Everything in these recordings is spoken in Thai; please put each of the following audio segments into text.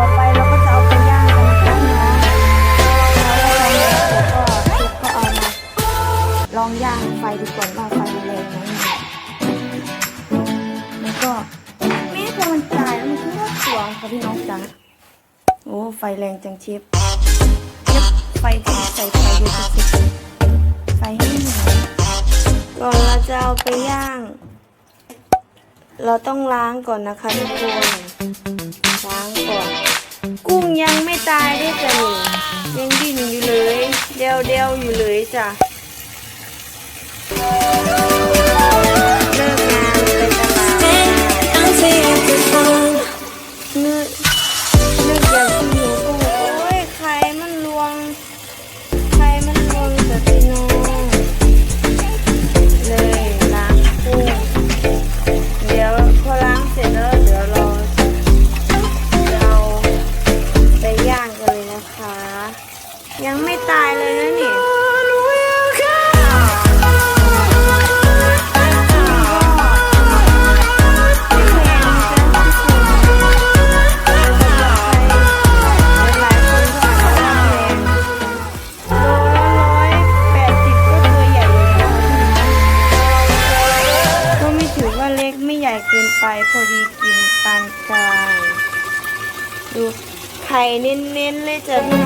ต่อไปเราก็จะเอาไปย่างกันนะคะเนาะเราได้ทำแล้วก็ทุกก็เอามาลองย่างไฟดูก่อนว่าไฟมันแรงไหมแล้วก็แม้พอมันตายแล้วมันก็ว่าตัวค่ะพี่น้องจ๋าโอ้ไฟแรงจังเชฟเชฟไฟที่ใส่ไฟเยอะที่สุดไฟให้หน่อยก่อนเราจะเอาไปย่าง เราต้องล้างก่อนนะคะทุกคน ล้างก่อน กุ้งยังไม่ตายได้จ้ะนี่ยังดิ้นอยู่เลยเดียวเดียวอยู่เลยจ้ะ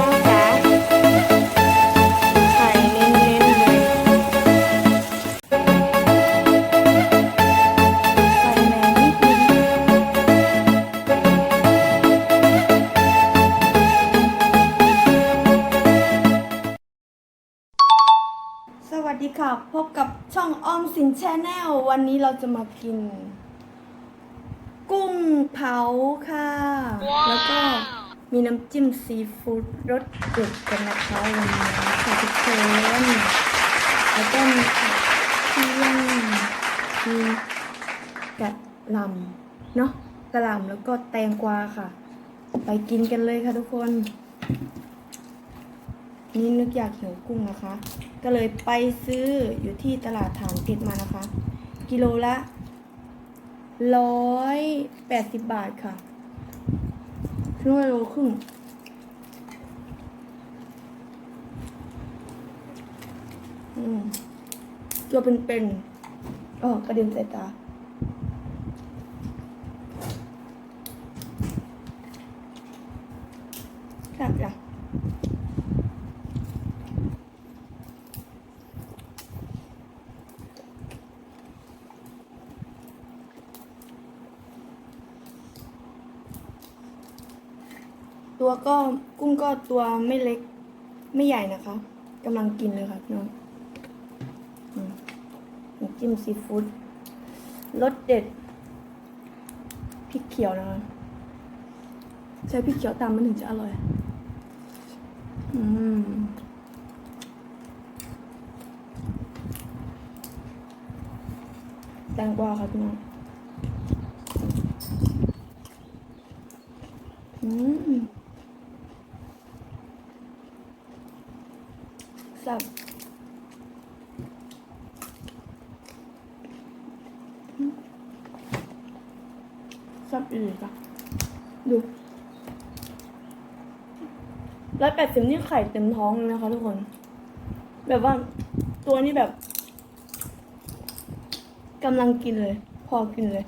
เลยจ้ะพี่น้องจ๋าไข่เน้นๆเลยไฟแรงนิดนึงสวัสดีค่ะ พบกับช่องออมสินแชนแนลวันนี้เราจะมากิน กุ้งเผาค่ะ แล้วก็ มีน้ำจิ้มซีฟู้ดรสเด็ดกันนะคะวันนี้ค่ะทุกคนแล้วก็มีเที่ยงมีกะหล่ำเนาะกะหล่ำแล้วก็แตงกวาค่ะ ไปกินกันเลยค่ะทุกคน นี่นึกอยากหิวกุ้งนะคะ ก็เลยไปซื้ออยู่ที่ตลาดฐานเพชรมานะคะ กิโลละร้อยแปดสิบบาทค่ะ ครึ่งโลครึ่งอืมตัวเป็นๆอ๋อกระเด็นใส่ตาครับจ้ะ ก็กุ้งก็ตัวไม่เล็ก ไม่ใหญ่นะคะกำลังกินเลยค่ะน้องน้ำจิ้มซีฟู้ดรสเด็ดพริกเขียวนะคะใช้พริกเขียวตามมันถึงจะอร่อย อืมแตงกวาค่ะพี่น้องอืม สับสับอีกจ้ะดูร้อยแปดสิบนี่ไข่เต็มท้องเลยนะคะทุกคน แบบว่าตัวนี้แบบกำลังกินเลย พอกินเลย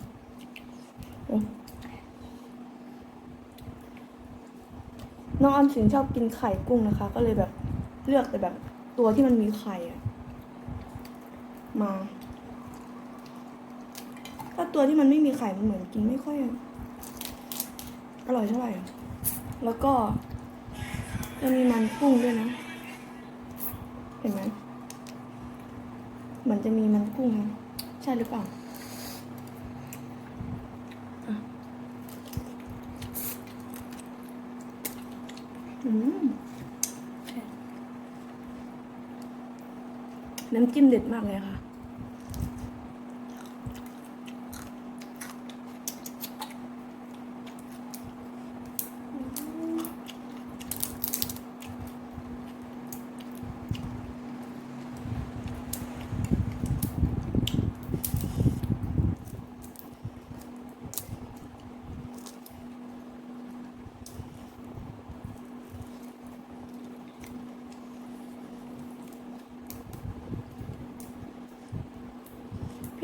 น้องออมสินชอบกินไข่กุ้งนะคะ ก็เลยแบบเลือกแต่แบบ ตัวที่มันมีไข่อะมา ถ้าตัวที่มันไม่มีไข่มันเหมือนกินไม่ค่อย อร่อยเท่าไหร่ แล้วก็จะมีมันกุ้งด้วยนะ เห็นไหมเหมือนจะมีมันกุ้งนะใช่หรือเปล่าอะอืมน้ำจิ้มเด็ดมากเลยค่ะ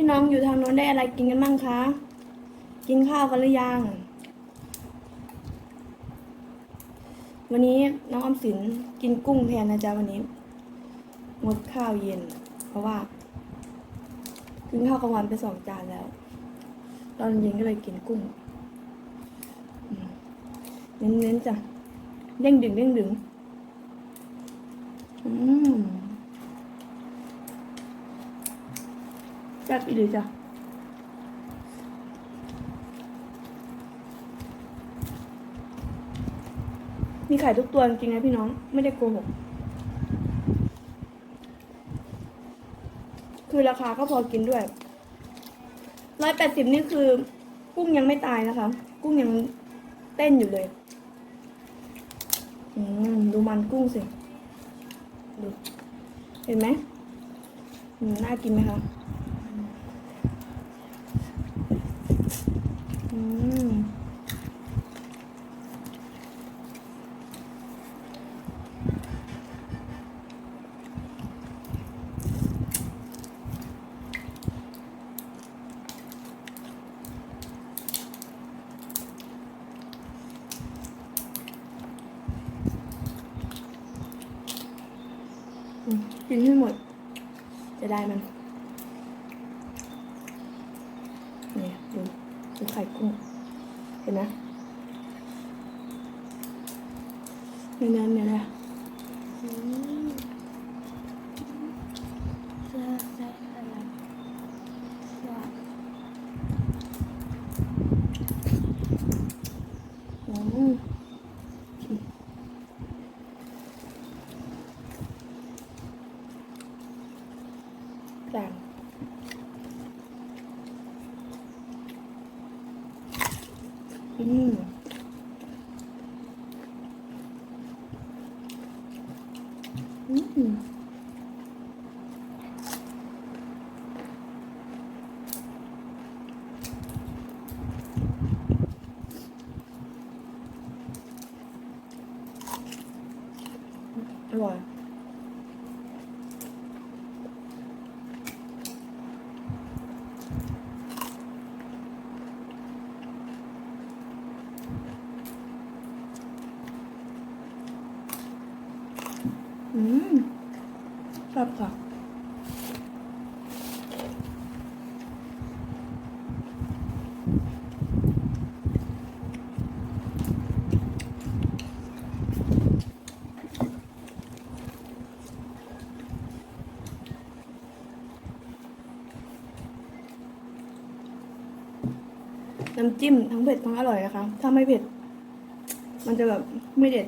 พี่น้องอยู่ทางโน้นได้อะไรกินกันบ้างคะ กินข้าวกันหรือยัง วันนี้น้องอมสินกินกุ้งแทนนะจ๊ะวันนี้ งดข้าวเย็น เพราะว่า กินข้าวกลางวันไปสองจานแล้ว ตอนเย็นก็เลยกินกุ้ง เน้นๆจ้ะเด้งดึงเด้งดึงอืม แซ่บอีหลีจ้ะมีไข่ทุกตัวจริงๆนะพี่น้อง ไม่ได้โกหก คือราคาก็พอกินด้วยร้อยแปดสิบนี่คือ กุ้งยังไม่ตายนะคะ กุ้งยังเต้นอยู่เลยอืมดูมันกุ้งสิ ดู เห็นไหมน่ากินไหมคะ อืม อืม กินให้หมดจะได้มัน เนี่ยดูดูไข่กุ้ง เห็นไหม เนื้อเนื้อเนื้อเลยอืมจะได้อะไรว่าอืม กลางอืมอืม อร่อย อืมชอบค่ะ น้ำ จิ้มทั้งเผ็ดทั้งอร่อยนะคะ ถ้าไม่เผ็ด มันจะแบบไม่เด็ด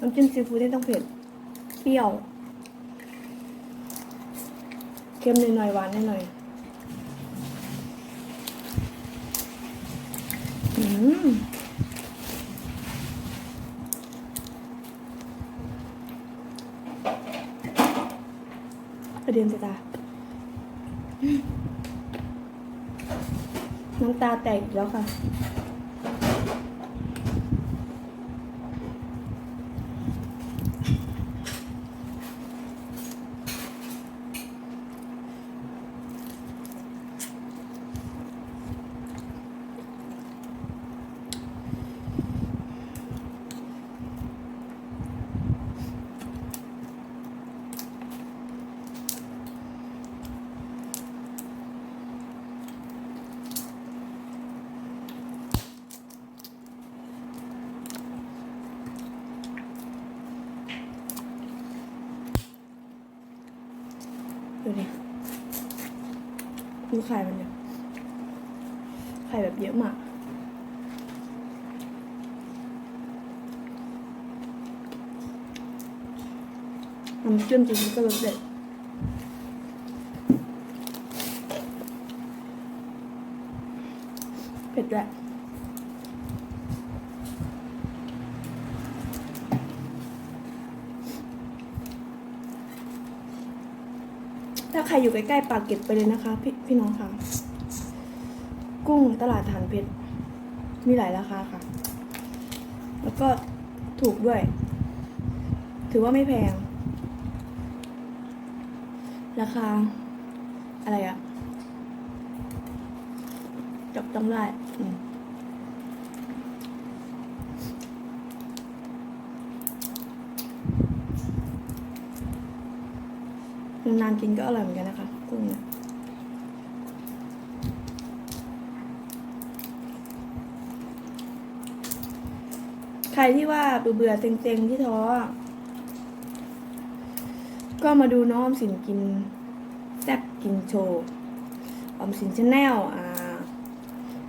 น้ำจิ้มซีฟู้ดนี่ต้องเผ็ดเปรี้ยวเค็มหน่อยๆหวานหน่อยๆอืมกระเด็นสตาอืมน้ำ ตาแตกอีกแล้วค่ะ ดูดิ ดูไข่มันเนี่ยไข่แบบเยอะมากน้ำจิ้มจริงๆก็รสเด็ดเผ็ดแหละา ใครอยู่ใกล้ๆปากเก็ดไปเลยนะคะ พี่พี่น้องค่ะ กุ้งตลาดฐานเพชรมีหลายราคาค่ะ แล้วก็ถูกด้วย ถือว่าไม่แพง ราคา อะไรอะจับต้องได้อืม นานๆกินก็อร่อยเหมือนกันนะคะกุ้งเนี่ยใครที่ว่าเบื่อๆเซ็งๆที่ท้อ ก็มาดูน้องอมสินกินแซ่บกินโชว์อมสินชาแนลอ่า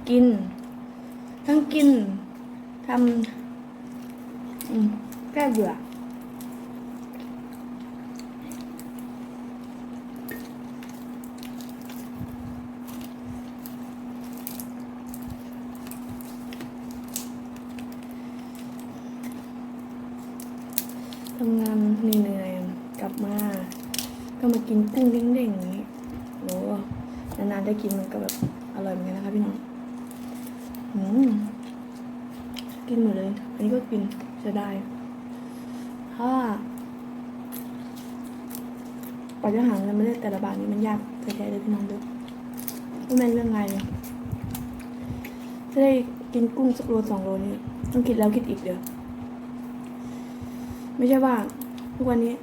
กิน ทั้งกินทำแก้เบื่อ ทำงานเหนื่อยๆกลับมา ก็มากินกุ้งเด้งๆอย่างนี้โอ้นานๆได้ ก็แบบอร่อยเหมือนกันนะคะพี่น้องอืมกินหมดเลย อันนี้ก็กินจะได้ถ้ากว่าจะหาเงินมาได้แต่ละบาทนี้มันยากแท้ๆเลยพี่น้องดูไม่แม่นเรื่องไงเลยจะได้กินกุ้งสักโลสองโลนี่ต้องคิดแล้วคิดอีกเดี๋ยวไม่ใช่ว่าทุกวันนี้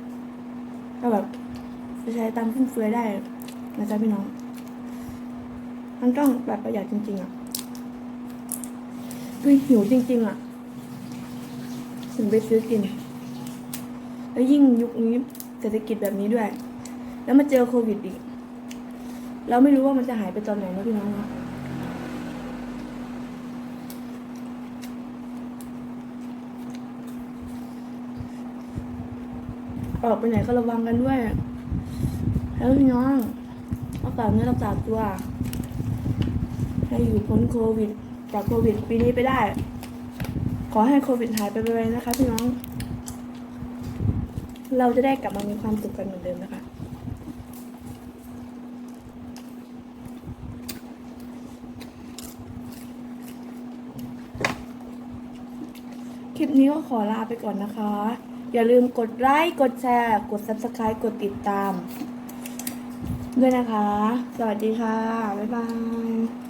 ก็แบบจะใช้ตามฟุ่มเฟือยได้นะจ๊ะพี่น้อง มันต้องแบบประหยัดจริง ๆ อะคือหิวจริง ๆ อะ ถึงไปซื้อกิน แล้วยิ่งยุคนี้เศรษฐกิจแบบนี้ด้วย แล้วมาเจอโควิดอีก เราไม่รู้ว่ามันจะหายไปตอนไหนนะพี่น้องเนาะออกไปไหนก็ระวังกันด้วย แล้วพี่น้องรักาเนื้รักษาตัว ให้อยู่พ้นโควิด จากโควิดปีนี้ไปได้ ขอให้โควิดหายไปไวๆนะคะพี่น้อง เราจะได้กลับมามีความสุขกันเหมือนเดิมนะคะคลิปนี้ก็ขอลาไปก่อนนะคะ อย่าลืมกดไลค์ กดแชร์ กด subscribe กดติดตาม ด้วยนะคะ สวัสดีค่ะ บ๊ายบาย